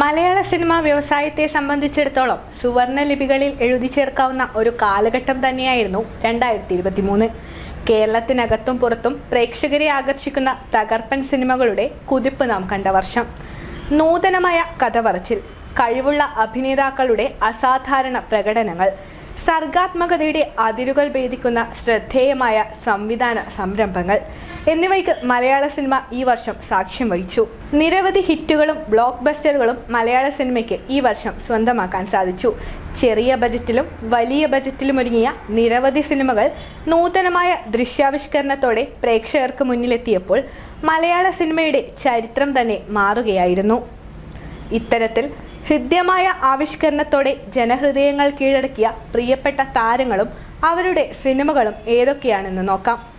മലയാള cinema വ്യവസായത്തെ സംബന്ധിച്ചിടത്തോളം സുവർണ ലിപികളിൽ എഴുതി ചേർക്കാവുന്ന ഒരു കാലഘട്ടം തന്നെയായിരുന്നു രണ്ടായിരത്തി ഇരുപത്തി മൂന്ന് കേരളത്തിനകത്തും പുറത്തും പ്രേക്ഷകരെ ആകർഷിക്കുന്ന തകർപ്പൻ സിനിമകളുടെ കുതിപ്പ് നാം കണ്ട വർഷം. നൂതനമായ കഥ പറച്ചിൽ കഴിവുള്ള അഭിനേതാക്കളുടെ അസാധാരണ പ്രകടനങ്ങൾ സർഗാത്മകതയുടെ അതിരുകൾ ഭേദിക്കുന്ന ശ്രദ്ധേയമായ സംവിധാന സംരംഭങ്ങൾ എന്നിവയ്ക്ക് മലയാള സിനിമ ഈ വർഷം സാക്ഷ്യം വഹിച്ചു. നിരവധി ഹിറ്റുകളും ബ്ലോക്ക് ബസ്റ്ററുകളും മലയാള സിനിമയ്ക്ക് ഈ വർഷം സ്വന്തമാക്കാൻ സാധിച്ചു. ചെറിയ ബജറ്റിലും വലിയ ബജറ്റിലും ഒരുങ്ങിയ നിരവധി സിനിമകൾ നൂതനമായ ദൃശ്യാവിഷ്കരണത്തോടെ പ്രേക്ഷകർക്ക് മുന്നിലെത്തിയപ്പോൾ മലയാള സിനിമയുടെ ചരിത്രം തന്നെ മാറുകയായിരുന്നു. ഇത്തരത്തിൽ ഹൃദ്യമായ ആവിഷ്കരണത്തോടെ ജനഹൃദയങ്ങൾ കീഴടക്കിയ പ്രിയപ്പെട്ട താരങ്ങളും അവരുടെ സിനിമകളും ഏതൊക്കെയാണെന്ന് നോക്കാം.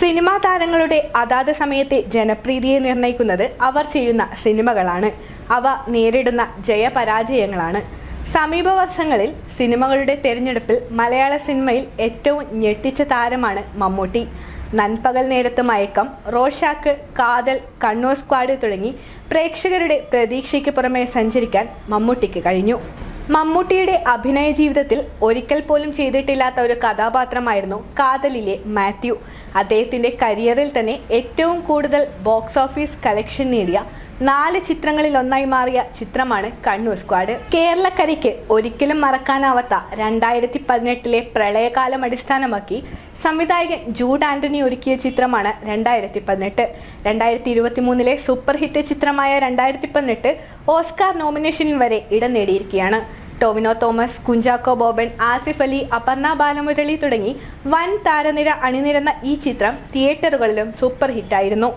സിനിമാ താരങ്ങളുടെ അതാത് സമയത്തെ ജനപ്രീതിയെ നിർണയിക്കുന്നത് അവർ ചെയ്യുന്ന സിനിമകളാണ്. അവ നേരിടുന്ന ജയപരാജയങ്ങളാണ്. സമീപ വർഷങ്ങളിൽ സിനിമകളുടെ തെരഞ്ഞെടുപ്പിൽ മലയാള സിനിമയിൽ ഏറ്റവും ഞെട്ടിച്ച താരമാണ് മമ്മൂട്ടി. നൻപകൽ നേരത്ത് മയക്കം റോഷാക്ക് കാതൽ കണ്ണൂർ സ്ക്വാഡ് തുടങ്ങി പ്രേക്ഷകരുടെ പ്രതീക്ഷയ്ക്ക് പുറമെ സഞ്ചരിക്കാൻ മമ്മൂട്ടിക്ക് കഴിഞ്ഞു. മമ്മൂട്ടിയുടെ അഭിനയ ജീവിതത്തിൽ ഒരിക്കൽ പോലും ചെയ്തിട്ടില്ലാത്ത ഒരു കഥാപാത്രമായിരുന്നു കാതലിലെ മാത്യു. അദ്ദേഹത്തിന്റെ കരിയറിൽ തന്നെ ഏറ്റവും കൂടുതൽ ബോക്സ് ഓഫീസ് കളക്ഷൻ നേടിയ നാല് ചിത്രങ്ങളിൽ ഒന്നായി മാറിയ ചിത്രമാണ് കണ്ണൂർ സ്ക്വാഡ്. കേരളക്കരയ്ക്ക് ഒരിക്കലും മറക്കാനാവാത്ത രണ്ടായിരത്തി പതിനെട്ടിലെ പ്രളയകാലം അടിസ്ഥാനമാക്കി സംവിധായകൻ ജൂഡ് ആന്റണി ഒരുക്കിയ ചിത്രമാണ് രണ്ടായിരത്തി പതിനെട്ട് രണ്ടായിരത്തി ഇരുപത്തി മൂന്നിലെ സൂപ്പർ ഹിറ്റ് ചിത്രമായ രണ്ടായിരത്തി പതിനെട്ട് ഓസ്കാർ നോമിനേഷനിൽ വരെ ഇടം നേടിയിരിക്കുകയാണ്. ടോമിനോ തോമസ് കുഞ്ചാക്കോ ബോബൻ ആസിഫ് അലി അപർണ ബാലമുരളി തുടങ്ങി വൻ താരനിര അണിനിരന്ന ഈ ചിത്രം തിയേറ്ററുകളിലും സൂപ്പർ ഹിറ്റായിരുന്നു.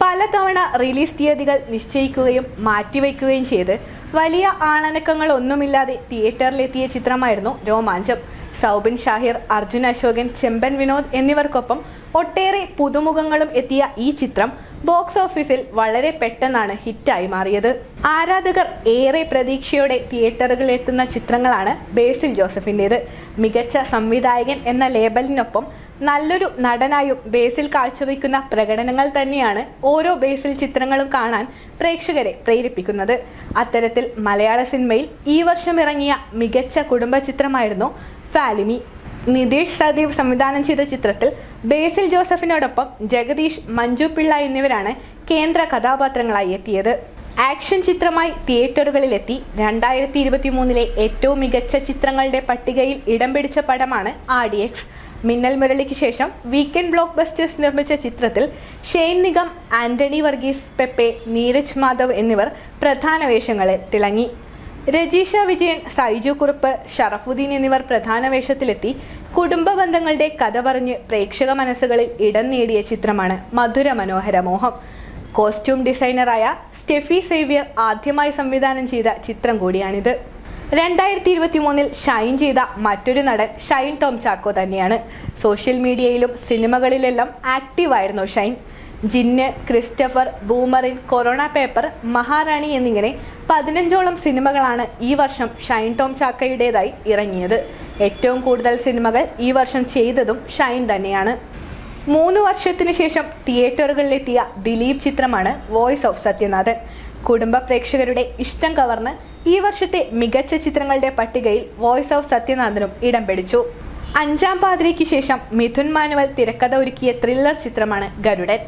പലതവണ റിലീസ് തീയതികൾ നിശ്ചയിക്കുകയും മാറ്റിവെക്കുകയും ചെയ്ത് വലിയ ആളനക്കങ്ങളൊന്നുമില്ലാതെ തിയേറ്ററിലെത്തിയ ചിത്രമായിരുന്നു രോമാഞ്ചം. സൗബിൻ ഷാഹിർ അർജുൻ അശോകൻ ചെമ്പൻ വിനോദ് എന്നിവർക്കൊപ്പം ഒട്ടേറെ പുതുമുഖങ്ങളും എത്തിയ ഈ ചിത്രം ബോക്സ് ഓഫീസിൽ വളരെ പെട്ടെന്നാണ് ഹിറ്റായി മാറിയത്. ആരാധകർ ഏറെ പ്രതീക്ഷയോടെ തിയേറ്ററുകളിൽ എത്തുന്ന ചിത്രങ്ങളാണ് ബേസിൽ ജോസഫിന്റെത് മികച്ച സംവിധായകൻ എന്ന ലേബലിനൊപ്പം നല്ലൊരു നടനായും ബേസിൽ കാഴ്ചവെക്കുന്ന പ്രകടനങ്ങൾ തന്നെയാണ് ഓരോ ബേസിൽ ചിത്രങ്ങളും കാണാൻ പ്രേക്ഷകരെ പ്രേരിപ്പിക്കുന്നത്. അത്തരത്തിൽ മലയാള സിനിമയിൽ ഈ വർഷം ഇറങ്ങിയ മികച്ച കുടുംബ ചിത്രമായിരുന്നു ഫാലിമി നിതീഷ് സദീവ് സംവിധാനം ചെയ്ത ചിത്രത്തിൽ ബേസിൽ ജോസഫിനോടൊപ്പം ജഗദീഷ് മഞ്ജു പിള്ള എന്നിവരാണ് കേന്ദ്ര കഥാപാത്രങ്ങളായി എത്തിയത്. ആക്ഷൻ ചിത്രമായി തിയേറ്ററുകളിലെത്തി. രണ്ടായിരത്തി ഇരുപത്തി മൂന്നിലെ ഏറ്റവും മികച്ച ചിത്രങ്ങളുടെ പട്ടികയിൽ ഇടം പിടിച്ച പടമാണ് എക്സ്. മിന്നൽ മുരളിക്ക് ശേഷം വീക്കെൻഡ് ബ്ലോക്ക് ബസ്റ്റേഴ്സ് നിർമ്മിച്ച ചിത്രത്തിൽ ഷെയ്ൻ നിഗം ആന്റണി വർഗീസ് പെപ്പെ നീരജ് മാധവ് എന്നിവർ പ്രധാന വേഷങ്ങളെ തിളങ്ങി. രജീഷ വിജയൻ സൈജു കുറുപ്പ് ഷറഫുദ്ദീൻ എന്നിവർ പ്രധാന വേഷത്തിലെത്തി കുടുംബ ബന്ധങ്ങളുടെ കഥ പറഞ്ഞ് പ്രേക്ഷക മനസ്സുകളിൽ ഇടം നേടിയ ചിത്രമാണ് മധുര മനോഹര മോഹം. കോസ്റ്റ്യൂം ഡിസൈനറായ സ്റ്റെഫി സേവ്യർ ആദ്യമായി സംവിധാനം ചെയ്ത ചിത്രം കൂടിയാണിത്. രണ്ടായിരത്തി ഇരുപത്തി മൂന്നിൽ ഷൈൻ ചെയ്ത മറ്റൊരു നടൻ ഷൈൻ ടോം ചാക്കോ തന്നെയാണ്. സോഷ്യൽ മീഡിയയിലും സിനിമകളിലെല്ലാം ആക്റ്റീവായിരുന്നു Shine. Jinn Christopher ബൂമറിൻ corona paper Maharani എന്നിങ്ങനെ പതിനഞ്ചോളം സിനിമകളാണ് ഈ വർഷം ഷൈൻ ടോം ചാക്കയുടേതായി ഇറങ്ങിയത്. ഏറ്റവും കൂടുതൽ സിനിമകൾ ഈ വർഷം ചെയ്തതും ഷൈൻ തന്നെയാണ്. മൂന്ന് വർഷത്തിനു ശേഷം തിയേറ്ററുകളിലെത്തിയ ദിലീപ് ചിത്രമാണ് വോയിസ് ഓഫ് സത്യനാഥൻ. കുടുംബ പ്രേക്ഷകരുടെ ഇഷ്ടം കവർന്ന് ഈ വർഷത്തെ മികച്ച ചിത്രങ്ങളുടെ പട്ടികയിൽ വോയിസ് ഓഫ് സത്യനാഥനും ഇടം പിടിച്ചു. അഞ്ചാം പാതിരയ്ക്ക് ശേഷം മിഥുൻ മാനുവൽ തിരക്കഥ ഒരുക്കിയ ത്രില്ലർ ചിത്രമാണ് ഗരുഡൻ.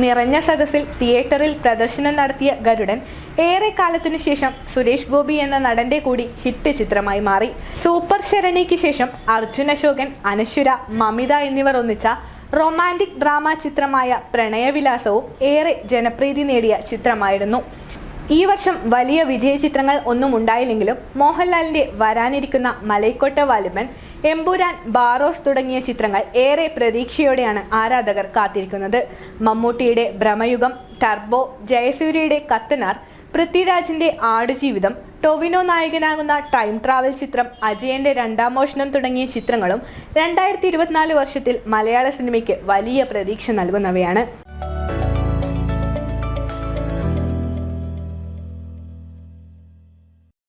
നിറഞ്ഞ സദസ്സിൽ തിയേറ്ററിൽ പ്രദർശനം നടത്തിയ ഗരുഡൻ ഏറെ കാലത്തിനു ശേഷം സുരേഷ് ഗോപി എന്ന നടന്റെ കൂടി ഹിറ്റ് ചിത്രമായി മാറി. സൂപ്പർ ശരണിക്ക് ശേഷം അർജുൻ അശോകൻ അനശ്വര മമിത എന്നിവർ ഒന്നിച്ച റൊമാന്റിക് ഡ്രാമ ചിത്രമായ പ്രണയവിലാസവും ഏറെ ജനപ്രീതി നേടിയ ചിത്രമായിരുന്നു. ഈ വർഷം വലിയ വിജയ ചിത്രങ്ങൾ ഒന്നും ഉണ്ടായില്ലെങ്കിലും മോഹൻലാലിന്റെ വരാനിരിക്കുന്ന മലൈക്കോട്ട വാലിബൻ എമ്പുരാൻ ബാറോസ് തുടങ്ങിയ ചിത്രങ്ങൾ ഏറെ പ്രതീക്ഷയോടെയാണ് ആരാധകർ കാത്തിരിക്കുന്നത്. മമ്മൂട്ടിയുടെ ഭ്രമയുഗം ടർബോ ജയസൂര്യയുടെ കത്തനാർ പൃഥ്വിരാജിന്റെ ആടുജീവിതം ടൊവിനോ നായകനാകുന്ന ടൈം ട്രാവൽ ചിത്രം അജയന്റെ രണ്ടാം മോഷണം തുടങ്ങിയ ചിത്രങ്ങളും രണ്ടായിരത്തി വർഷത്തിൽ മലയാള സിനിമയ്ക്ക് വലിയ പ്രതീക്ഷ നൽകുന്നവയാണ്.